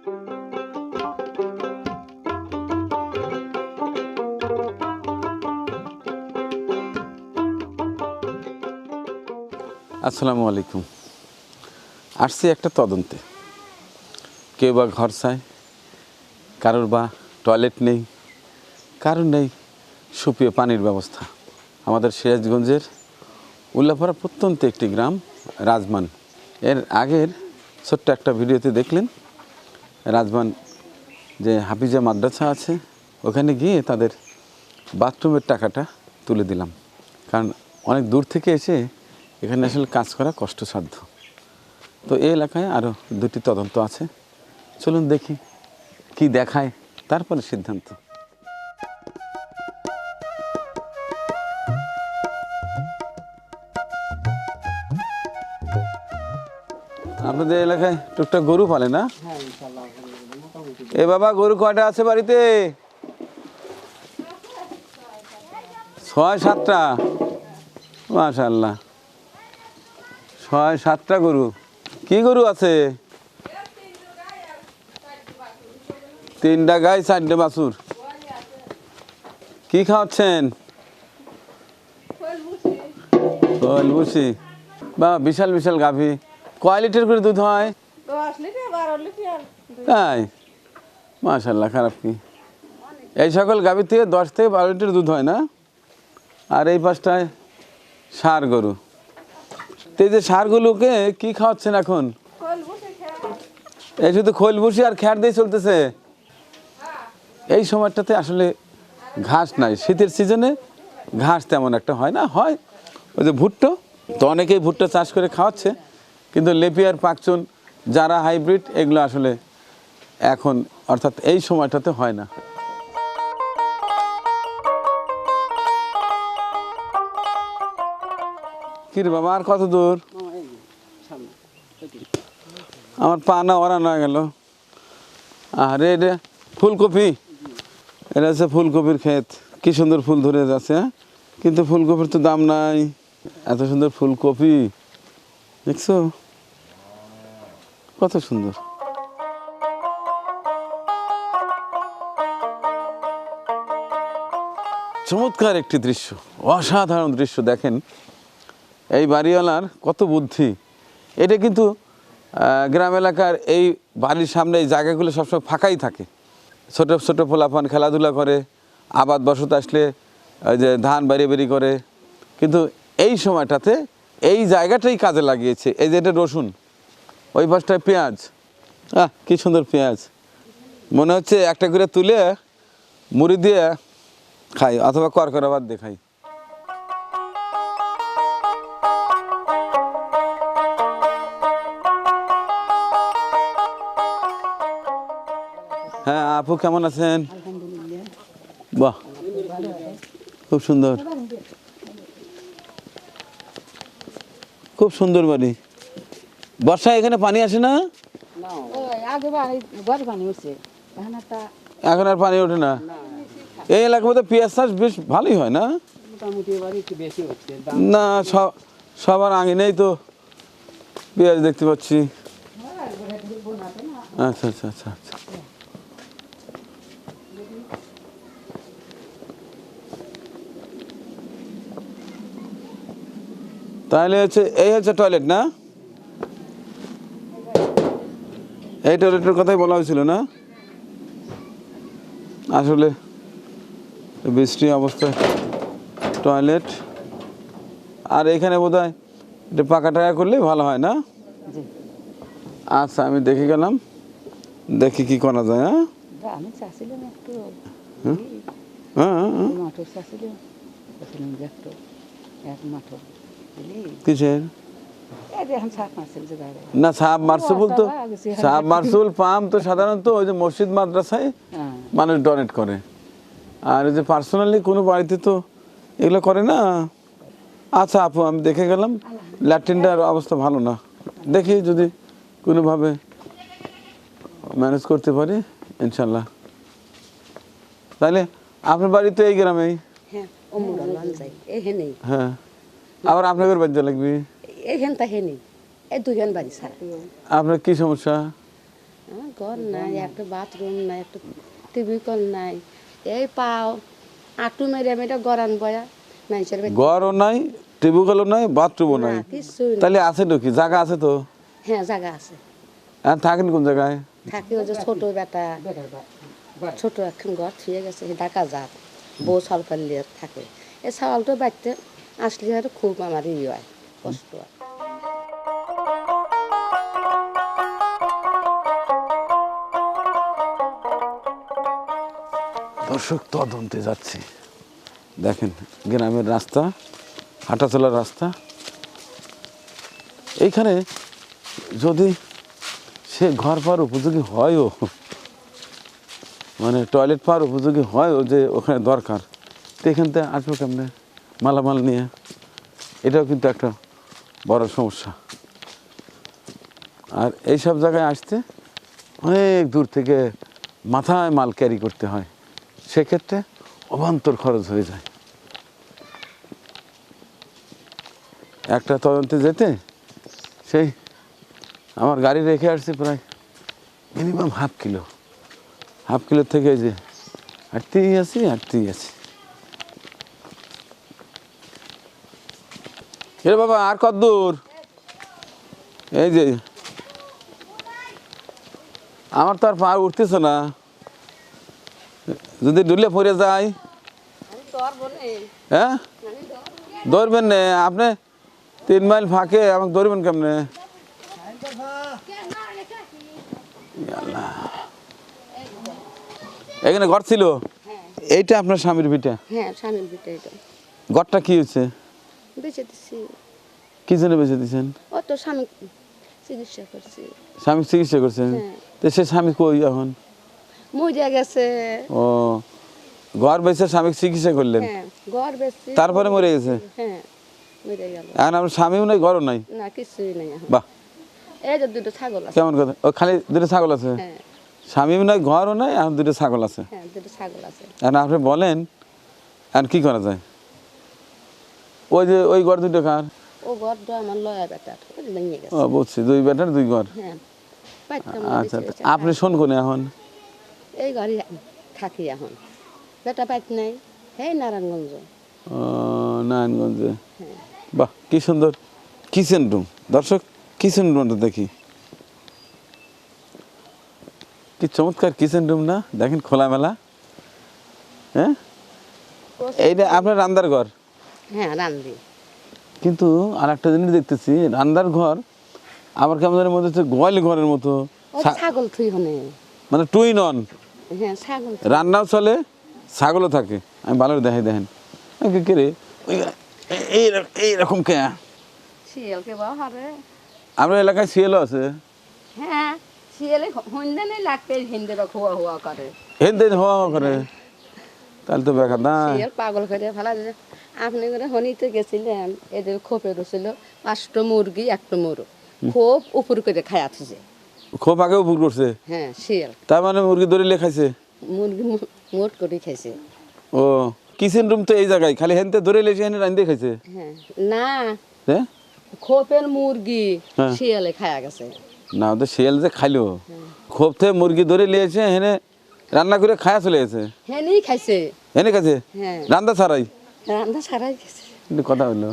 আসসালামু আলাইকুম। আসছি একটা তদন্তে। কেউ বা ঘর চায়, কারোর বা টয়লেট নেই, কারোর নেই সুপেয় পানির ব্যবস্থা। আমাদের সিরাজগঞ্জের উল্লাপাড়া প্রত্যন্ত একটি গ্রাম, রাজমান। এর আগের ছোট্ট একটা ভিডিওতে দেখলেন রাজমান যে হাফিজা মাদ্রাসা আছে, ওখানে গিয়ে তাদের বাথরুমের টাকাটা তুলে দিলাম। কারণ অনেক দূর থেকে এসে এখানে আসলে কাজ করা কষ্টসাধ্য। তো এই এলাকায় আরও দুটি তদন্ত আছে। চলুন দেখি কি দেখায়, তারপরে সিদ্ধান্ত। আপনাদের এলাকায় টুকটাক গরু পালে না? এ বাবা গরু কয়টা আছে বাড়িতে? ছয় সাতটা? মাশাল্লাহ ছয় সাতটা গরু। কি গরু আছে? তিনটা গাই চারটে বাছুর। কি খাওয়াচ্ছেন? বুসি বা বিশাল বিশাল গাভী। কয় লিটার করে দুধ হয়? তাই? মাশাল্লাহ খারাপ কি? এই সকল গাভীর থেকে দশ থেকে বারো লিটার দুধ হয় না? আর এই পাঁচটায় সার গরু। তো এই যে সারগুলোকে কি খাওয়াচ্ছেন এখন? এই শুধু খোল ভুসি আর খ্যার দিয়ে চলতেছে? এই সময়টাতে আসলে ঘাস নাই। শীতের সিজনে ঘাস তেমন একটা হয় না হয় ওই যে ভুট্টো। তো অনেকেই ভুট্টো চাষ করে খাওয়াচ্ছে। কিন্তু লেপিয়ার, পাকচুন, যারা হাইব্রিড, এগুলো আসলে এখন, অর্থাৎ এই সময়টাতে হয় না। কিরে বাবা, আর কত দূর? আমার পা না ওরানো হয়ে গেল। আরে এটা ফুলকপি। এটা হচ্ছে ফুলকপির ক্ষেত। কি সুন্দর ফুল ধরে যাচ্ছে হ্যাঁ? কিন্তু ফুলকপির তো দাম নাই। এত সুন্দর ফুলকপি। দেখছ? কত সুন্দর। চমৎকার একটি দৃশ্য, অসাধারণ দৃশ্য, দেখেন। এই বাড়িওয়ালার কত বুদ্ধি। এটা কিন্তু গ্রাম এলাকার এই বাড়ির সামনে এই জায়গাগুলো সবসময় ফাঁকাই থাকে। ছোট ছোট ফোলাফান খেলাধুলা করে, আবাদ বসত আসলে, ওই যে ধান বাড়ি বেরি করে। কিন্তু এই সময়টাতে এই জায়গাটাই কাজে লাগিয়েছে। এই যে এটা রসুন ওই পাশটায় পেঁয়াজ। আহ কি সুন্দর পেঁয়াজ। মনে হচ্ছে একটা করে তুলে মুড়ি দিয়ে খাই অথবা করকরা ভাত দিয়ে খাই। হ্যাঁ আপু কেমন আছেন? বাহ খুব সুন্দর। খুব সুন্দর বাড়ি। বর্ষায় এখানে পানি আসে না? এখন আর পানি ওঠে না? এই এলাকার মধ্যে পেঁয়াজ চাষ বেশ ভালোই হয় না? না সব সবার আঙিনেই তো পেঁয়াজ দেখতে পাচ্ছি। আচ্ছা আচ্ছা আচ্ছা আচ্ছা। তাহলে হচ্ছে এই হচ্ছে টয়লেট না? এই টয়লেটের কথাই বলা হয়েছিল না? আসলে বৃষ্টি অবস্থায় টয়লেট। আর এখানে বোধ হয় এটা পাকা টাকা করলে ভালো হয় না? আচ্ছা আমি দেখে গেলাম। দেখি কি করা যায় হ্যাঁ? আমি হ্যাঁ? হ্যাঁ হ্যাঁ। কিসের? না সাব মার্সুল তো ও, আগে সে- সাব মার্সুল পাম্প তো সাধারণত ওই যে মসজিদ মাদ্রাসায় হ্যাঁ। মানুষ ডোনেট করে। আর ওই যে পার্সোনালি কোনো বাড়িতে তো এগুলো করে না। আচ্ছা আপু আমি দেখে গেলাম। ল্যাট্রিনটার অবস্থা ভালো না। দেখি যদি কোনোভাবে ম্যানেজ করতে পারি ইনশাল্লাহ তাহলে আপনার বাড়ি তো এই গ্রামেই? হ্যাঁ হ্যাঁ। আবার আপনাদের বাড়িতে লাগবে? এই হেনটা হেনেই এই দুই হেন বাড়ি ছাড়া। আপনার কি সমস্যা? আমার ঘর নাই একটা বাথরুম নাই একটা টিভি কল নাই। এই পাও আটু মেরে মেরে গরান বয়া। মানুষের ঘরও নাই টিউবওয়েলও নাই বাথরুমও নাই। নাই। তাহলে আছে তো কি? জায়গা আছে তো? হ্যাঁ জায়গা আছে। আর থাকেন কোন জায়গায়? থাকি ওই যে ছোট বেটা ছোট একখান ঘর থুয়ে গেছে ঢাকা যাত বউ সাল পাল্লি থাকে। এই সালটা বাড়তে আসলে আর খুব আমার ই হয়। কষ্ট দর্শক, তদন্তে যাচ্ছি। দেখেন, গ্রামের রাস্তা, হাঁটাচলার রাস্তা। এইখানে যদি সে ঘর পাওয়ার উপযোগী হয়ও মানে টয়লেট পাওয়ার উপযোগী হয়ও যে ওখানে দরকার, তো এখান থেকে আসব কেমনে? মালামাল নিয়ে। এটাও কিন্তু একটা বড় সমস্যা। আর এইসব জায়গায় আসতে অনেক দূর থেকে মাথায় মাল ক্যারি করতে হয়। সেক্ষেত্রে অবান্তর খরচ হয়ে যায়। একটা তদন্তে যেতে সেই আমার গাড়ি রেখে আসছে প্রায় minimum half kilo half kilo থেকে যে হাঁটতেই আছি হাঁটতেই আছি। এ বাবা আর কত দূর? এই যে আমার তো আর পা উঠতেছে না। যদি ডুলে পড়ে যায়। হ্যাঁ? ধরবেন না আপনি তিন মাইল ফাঁকে আমাকে ধরবেন কেমনে? এখানে ঘর ছিল? এইটা আপনার স্বামীর ভিটা হ্যাঁ স্বামীর বিটা এটা ঘরটা কি হয়েছে? বেঁচে দিচ্ছি কি জন্য বেঁচে দিয়েছেন ও তো স্বামী চিকিৎসা করছি। স্বামী চিকিৎসা করছেন? হ্যাঁ। তো সে স্বামী কই এখন? মরিয়া গেছে। ও ঘর বেঁচে স্বামী চিকিৎসা করলেন? হ্যাঁ ঘর তারপরে মরে গেছে? হ্যাঁ মরে গেল। এখন আপনার স্বামীও নাই ঘরও নাই? না কিছুই নেই বাহ। এই যে দুটো ছাগল আছে। কেমন কথা? ও খালি দুটো ছাগল আছে? হ্যাঁ। স্বামীও নাই ঘরও নাই এখন দুটো ছাগল আছে? হ্যাঁ দুটো ছাগল আছে। এখন আপনি বলেন এখন কি করা যায়? ওই যে ওই ঘর দুটো কার? ও ঘরটা আমার লয়া বেটার ওই ভেঙে গেছে। ও বুঝছি দুই বেটার দুই ঘর? হ্যাঁ আচ্ছা আচ্ছা। আপনি শোন কোনে এখন? এই ঘরে থাকি এখন। বেটা পাইত নাই হেই নারায়ণগঞ্জ। ও, নারায়ণগঞ্জে। হ্যাঁ। বাহ কি সুন্দর কিচেন রুম দর্শক কিচেন রুমটা দেখি? কি চমৎকার কিচেন রুম না? দেখেন খোলামেলা। হ্যাঁ? এইটা আপনার রান্দার ঘর? হ্যাঁ রান্ধি। কিন্তু আর একটা জিনিস দেখতেছি রান্দার ঘর আমার কেমন জানি মনে হচ্ছে গোয়াল ঘরের মতো। ছাগল থুই হনে। মানে টুই নন। হ্যাঁ ছাগল রান্নাও চলে ছাগলও থাকে। আমি ভালো দেখাই দেখেন। কি- কি রে? এই এইরকম কে? হারে আমরা এলাকায় শিয়ালও আছে? হ্যাঁ শিয়ালে হইন্দে নেই লাগতে হিন্দে বা খুয়া হুয়া করে। হেনতে হওয়া করে। তাহলে তো বেকার না পাগল করে ফেলা দিলে আপনি করে হনিতে গেছিলেন এদের খোপে রছিল পাঁচটা মুরগি একটা মুরগ। খোপ উপর করে খায় আছে খুব আগে উপর করছে? হ্যাঁ শিয়াল তার মানে মুরগি ধরে লেখাইছে মুরগি মোট করে খাইছে। ও কিচেন রুম তো এই জায়গায় খালি হেনতে ধরে লেছে হেনে রান্ধে খাইছে? হ্যাঁ না। হ্যাঁ খোপের মুরগি হ্যাঁ। শিয়ালে খায়া গেছে। না ওদের শিয়াল যে খাইলো। খোপ থেকে মুরগি ধরে লিয়েছে হেনে রান্না করে খায়া চলে গেছে। হ্যাঁ খাইছে। হেনে কাছে হ্যাঁ। রান্না ছাড়াই? রান্না ছাড়াই কিন্তু কথা হলো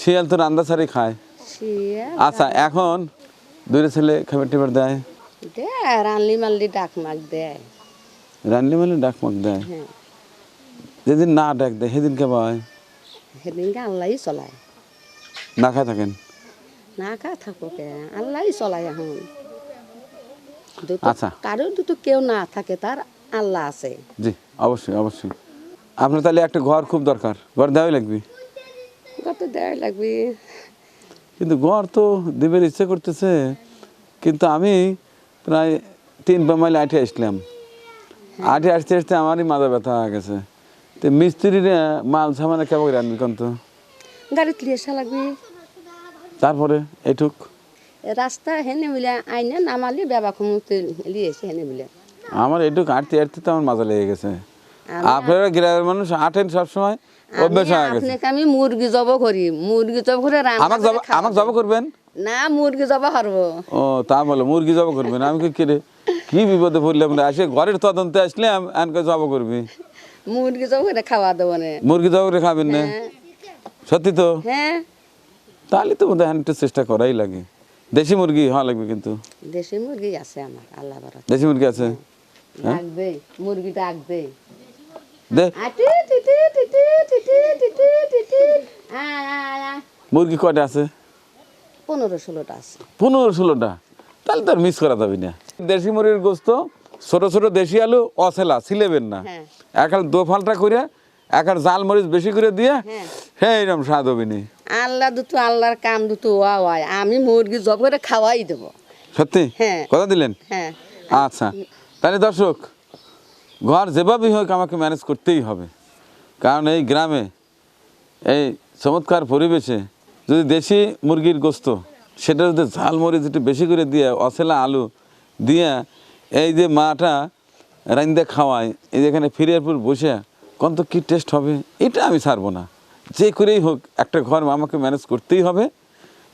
শিয়াল তো রান্না ছাড়াই খায়। আচ্ছা এখন দুইটা ছেলে খাবার টেবার দেয়? দে রানলি মানলি ডাক মাক দেয়। রান্নি মানে ডাক মাক দেয়? হ্যাঁ। যেদিন না ডাক দেয় সেদিন কে পায় আল্লাহই চলায়। না খায় থাকেন? না কা থাকো কে আল্লাহই চলায় এখন। আচ্ছা। কারোর দুটো কেউ না থাকে তার আল্লাহ আছে। জি অবশ্যই অবশ্যই। আপনার তাহলে একটা ঘর খুব দরকার। ঘর দেওয়াই লাগবে? কত দেয় লাগবে। কিন্তু ঘর তো দেবের ইচ্ছে করতেছে। কিন্তু আমি প্রায় তিন মাইল আটে আসলাম। আটে আসতে আসতে আমারই মাথা ব্যথা হয়ে গেছে। তো মিস্ত্রিরা মাল সামানে কেমন রাখবি কন্ত গাড়িতে লিয়ে আসা লাগবে। তারপরে এটুক রাস্তা হেনে বলে আইনে নামালি বেবা কমতে লিয়েছে হেনে বলে আমার এটুক আটতে আটতে তো আমার মাজা লেগে গেছে। আপনারা গ্রামের মানুষ আটেন সবসময় অভ্যাস হয়ে গেছে। আমি মুরগি জব করি মুরগি জব করে আমাকে জব। আমাকে জব করবেন? না মুরগি জব করব। ও তা বলো মুরগি জব করবেন? আমি কি কিরে কি বিপদে পড়লাম রে? আসে ঘরের তদন্তে আসলে আম- আনকে জব করবি? মুরগি জব করে খাওয়া দেবো না। মুরগি জব করে খাবেন না? হ্যাঁ। সত্যি তো? হ্যাঁ। তাহলে তো বোধহয় একটু চেষ্টা করাই লাগে। দেশি মুরগি হওয়া লাগবে কিন্তু দেশি মুরগি আছে আমার আল্লাহ বরাত দেশি মুরগি আছে হ্যাঁ? দে মুরগি আয় মুরগি কয়টা আছে পনেরো ষোলোটা আছে পনেরো ষোলোটা তাহলে তো মিস করা যাবে না দেশি মুরগির গোস্ত ছোট ছোট দেশি আলু অছেলা ছিলেবেন না হ্যাঁ। একাল দো ফালটা করে একাল জাল মরিচ বেশি করে দিয়ে হ্যাঁ। হ্যাঁ এরকম স্বাদ হবে নি আল্লাহ দুটো আল্লাহর কাম দুটো ওয়া আমি মুরগি জব করে খাওয়াই দেবো। সত্যি? হ্যাঁ। কথা দিলেন? হ্যাঁ। আচ্ছা। তাহলে দর্শক ঘর যেভাবেই হোক আমাকে ম্যানেজ করতেই হবে। কারণ এই গ্রামে এই চমৎকার পরিবেশে যদি দেশি মুরগির গোস্ত সেটা যদি ঝাল মরিচ একটু বেশি করে দিয়ে অছেলা আলু দিয়ে এই যে মাটা রান্দে খাওয়ায় এই যে এখানে ফিরিয়ারপুর বসে কত কী টেস্ট হবে? এটা আমি ছাড়বো না। যে করেই হোক একটা ঘর আমাকে ম্যানেজ করতেই হবে।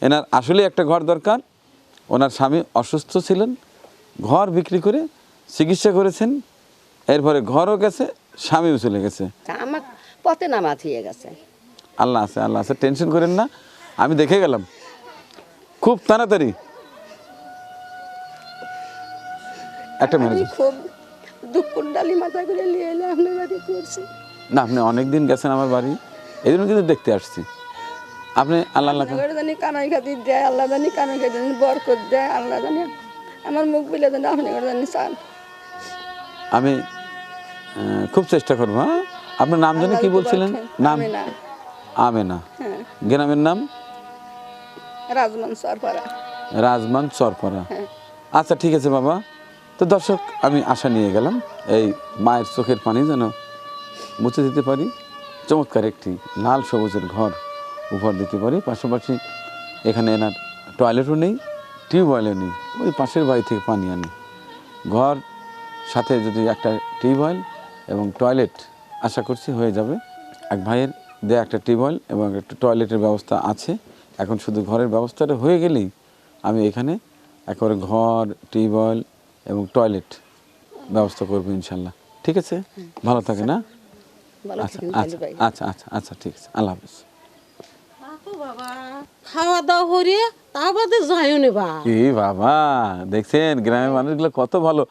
এনার আসলে একটা ঘর দরকার। ওনার স্বামী অসুস্থ ছিলেন ঘর বিক্রি করে চিকিৎসা করেছেন। এরপরে ঘরও গেছে স্বামীও চলে গেছে। আমার পথে নামা থিয়ে গেছে। আল্লাহ আছে আল্লাহ আছে টেনশন করেন না। আমি দেখে গেলাম। খুব তাড়াতাড়ি। একটা ম্যানেজ খুব দুঃখ ডালি মাথা করে নিয়ে এলে আপনার বাড়ি করছি না আপনি অনেক দিন গেছেন আমার বাড়ি। এই জন্য কিন্তু দেখতে আসছি। আপনি আল্লাহ জানি কানাই খাতি দেয় আল্লাহ জানি কানাই খাতি জানি বরকত দেয় আল্লাহ জানি আমার মুখ বিলে জানি আপনি করে জানি চান। আমি খুব চেষ্টা করব হ্যাঁ? আপনার নাম জানি কি বলছিলেন? নাম? আমেনা। হ্যাঁ। গ্রামের নাম? রাজমান সরপাড়া রাজমান চরপাড়া হ্যাঁ। আচ্ছা ঠিক আছে বাবা। তো দর্শক আমি আশা নিয়ে গেলাম এই মায়ের চোখের পানি যেন মুছে দিতে পারি। চমৎকার একটি লাল সবুজের ঘর উপহার দিতে পারি পাশাপাশি এখানে এনার টয়লেটও নেই টিউবওয়েলও নেই ওই পাশের বাড়ি থেকে পানি আনি। ঘর সাথে যদি একটা টিউবওয়েল এবং টয়লেট আশা করছি হয়ে যাবে। এক ভাইয়ের দেয়া একটা টিউবওয়েল এবং একটা টয়লেটের ব্যবস্থা আছে। এখন শুধু ঘরের ব্যবস্থাটা হয়ে গেলেই আমি এখানে একেবারে ঘর টিউবওয়েল এবং টয়লেট ব্যবস্থা করব ইনশাল্লাহ। ঠিক আছে? ভালো থাকে না ভালো আচ্ছা থাকেন আচ্ছা ভাই। আচ্ছা আচ্ছা আচ্ছা ঠিক আছে আল্লাহ হাফিজ। বাবা খাওয়া দাওয়া করিয়ে তা বাদে যাইও নি বা। বাবা দেখছেন গ্রামের মানুষগুলো কত ভালো।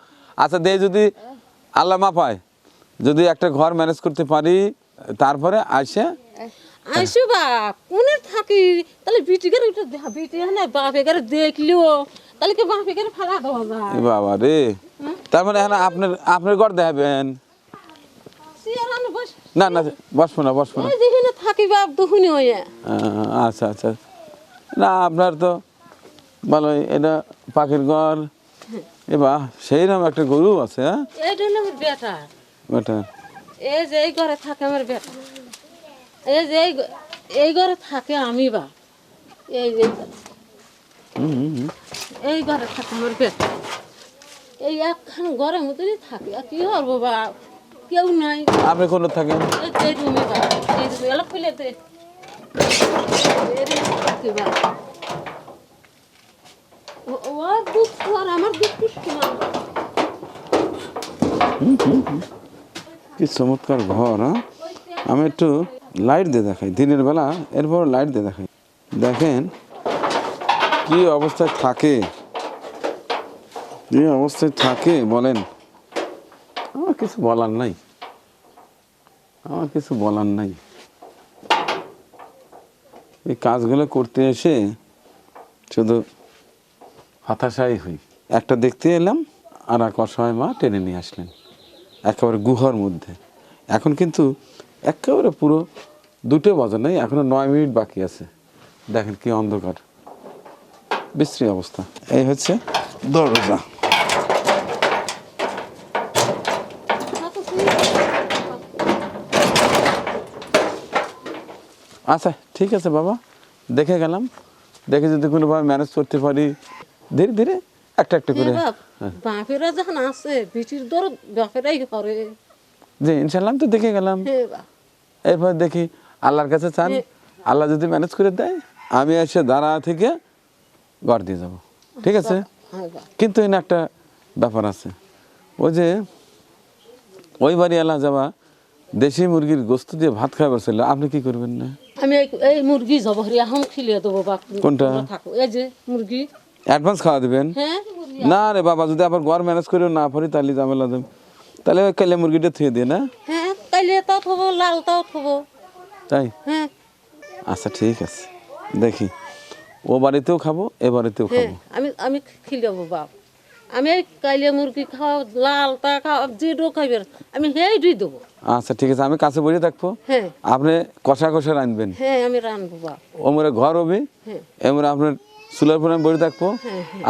আচ্ছা দে যদি আল্লাহ যদি একটা ঘর ম্যানেজ করতে পারি তারপরে আসে আইসো বা কোনে থাকি? তাহলে বিটি উঠে বিটি না বাপে দেখলিও। তাহলে কি ফেলা দেওয়া যায়? বাবা রে। তার মানে আপনার আপনার ঘর দেখাবেন? না না বসবো না বসবো না। যেখানে থাকি বাপ দুহুনি হয়ে আচ্ছা আচ্ছা। না আপনার তো ভালোই এটা পাখির ঘর। এ বাহ সেই রকম একটা গরু আছে হ্যাঁ? এইটা হলো আমার বেটা। বেটা। এই যে এই ঘরে থাকে আমার বেটা। এই যে এই ঘরে থাকে আমি বা। এই যে। এই ঘরে। থাকে আমার বেটা। এই একখান ঘরের মতনই থাকে। আর কি করব বা? কেউ নাই। আপনি কোনো থাকেন? এই রুমে এই রুমে এলো খুলে দে। এই রুমে থাকি বা ও- ওর দুঃখ আর আমার দুঃখ কি চমৎকার ঘর হ্যাঁ? আমি একটু লাইট দিয়ে দেখাই দিনের বেলা এরপর লাইট দিয়ে দেখাই। দেখেন কি অবস্থায় থাকে। কি অবস্থায় থাকে বলেন। আমার কিছু বলার নাই। আমার কিছু বলার নাই। এই কাজগুলো করতে এসে শুধু হতাশাই হই। একটা দেখতে এলাম, আর এক অসহায় মা টেনে নিয়ে আসলেন, একেবারে গুহার মধ্যে। এখন কিন্তু একেবারে পুরো দুটো বাজে নাই, এখনও নয় মিনিট বাকি আছে। দেখেন কি অন্ধকার। বিশ্রী অবস্থা। এই হচ্ছে দরজা। আচ্ছা ঠিক আছে বাবা। দেখে গেলাম। দেখে যদি কোনোভাবে ম্যানেজ করতে পারি ধীরে ধীরে একটা একটা করে। বাপ বাপেরা যখন আছে বিটির দর বাপেরাই করে। জি ইনশাল্লাহ তো দেখে গেলাম। হ্যাঁ এরপর দেখি আল্লাহর কাছে চান। আল্লাহ যদি ম্যানেজ করে দেয় আমি এসে দাঁড়া থেকে ঘর দিয়ে যাব। ঠিক আছে? হ্যাঁ কিন্তু এখানে একটা ব্যাপার আছে। ওই যে ওই বাড়ি আল্লাহ যাওয়া দেশি মুরগির গোস্ত দিয়ে ভাত খাওয়া বলছিল আপনি কি করবেন না? আমি এই মুরগি জবহরি এখন খিলিয়ে দেবো বাপ কোনটা? থাকো। এই যে মুরগি। অ্যাডভান্স খাওয়া দিবেন? হ্যাঁ? না রে বাবা যদি আবার ঘর ম্যানেজ করে না পারি তাহলে ঝামেলা দেব তাহলে ওই কালে মুরগিটা থুয়ে দিয়ে না? হ্যাঁ তাইলে তাও থবো লালটাও থবো। তাই? হ্যাঁ। আচ্ছা ঠিক আছে। দেখি। ও বাড়িতেও খাব এ বাড়িতেও হ্যাঁ খাব। আমি আমি খিলাবো বাপ। আমি কাইলে মুরগি খাওয়া লালটা খাওয়া যেটু খাইবে আমি সেই দুই দেবো। আচ্ছা ঠিক আছে আমি কাছে বসে থাকব হ্যাঁ। আপনি কষা কষা রাঁধবেন। হ্যাঁ আমি রানবো বাপ ও ঘর হবে। হ্যাঁ। এমরে আপনার চুলার পরে বসে থাকব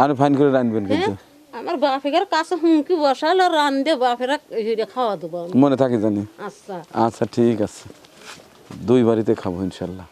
আর ফাইন করে রাঁধবেন কিন্তু। আমার বাপের কাছে হুমকি বসালো দিয়ে বাপেরা হেরে খাওয়া দেবো। মনে থাকে জানি। আচ্ছা। আচ্ছা ঠিক আছে। দুই বাড়িতে খাব ইনশাল্লাহ।